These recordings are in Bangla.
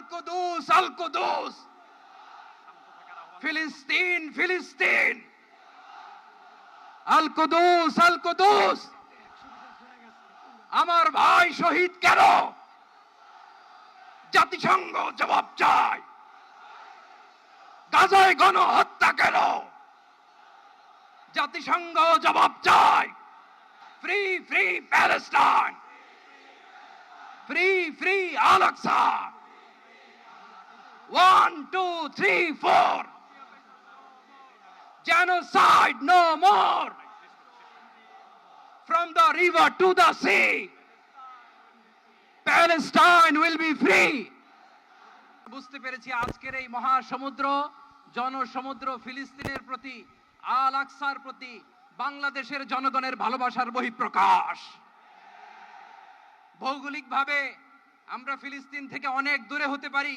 আল কুদুস আল কুদুস ফিলিস্তিন ফিলিস্তিন আল কুদুস আমার ভাই শহীদ কেন? জাতিসংঘ জবাব চায়। গাজায় গণহত্যা কেন? জাতিসংঘ জবাব চায়। Free free Palestine free free Al-Aqsa one two three four genocide no more. From the river to the sea. Palestine will be free. বুঝতে পেরেছি আজকের এই মহাসমুদ্র, জনসমুদ্র ফিলিস্তিনের প্রতি, আল আকসার প্রতি, বাংলাদেশের জনগণের ভালোবাসার বহিঃপ্রকাশ। ভৌগোলিকভাবে আমরা ফিলিস্তিন থেকে অনেক দূরে হতে পারি।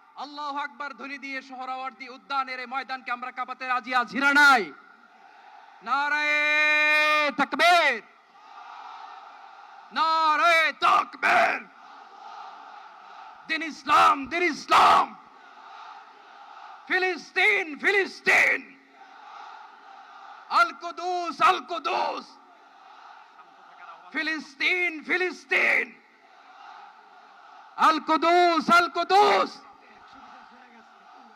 আল্লাহ আকবার ধ্বনি দিয়ে সোহরাওয়ার্দী উদ্যানের এই ময়দানকে আমরা কাঁপাতে রাজি আছি না নাই? নারায়ে তাকবীর। নারায়ে তাকবীর। দিন ইসলাম দিন ইসলাম। ফিলিস্তিন ফিলিস্তিন। আল কুদুস আল কুদুস ফিলিস্তিন ফিলিস্তিন। আল কুদুস আল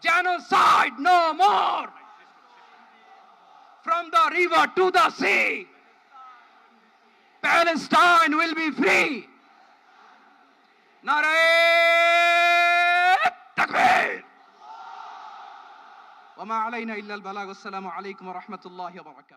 genocide no more from the river to the sea Palestine will be free নারায়ে তাকবীর ওমা আলাইনা ইল্লাল বালাগ আসসালামু আলাইকুম ওয়া রাহমাতুল্লাহি ওয়া বারাকাতুহু